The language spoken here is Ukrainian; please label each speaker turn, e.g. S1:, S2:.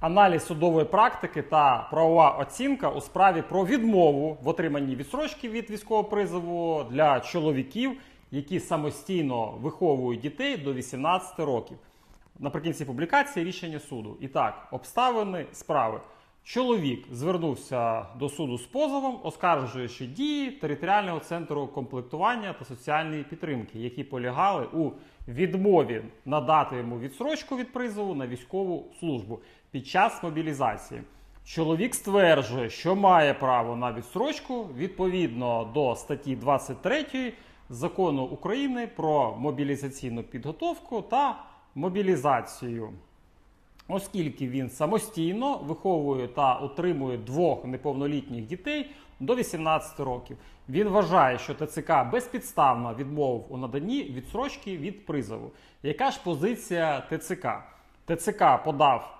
S1: Аналіз судової практики та правова оцінка у справі про відмову в отриманні відсрочки від військового призову для чоловіків, які самостійно виховують дітей до 18 років. Наприкінці публікації рішення суду. І так, обставини справи. Чоловік звернувся до суду з позовом, оскаржуючи дії територіального центру комплектування та соціальної підтримки, які полягали у відмові надати йому відсрочку від призову на військову службу під час мобілізації. Чоловік стверджує, що має право на відсрочку відповідно до статті 23 закону України про мобілізаційну підготовку та мобілізацію. Оскільки він самостійно виховує та утримує двох неповнолітніх дітей до 18 років, він вважає, що ТЦК безпідставно відмовив у наданні відсрочки від призову. Яка ж позиція ТЦК? ТЦК подав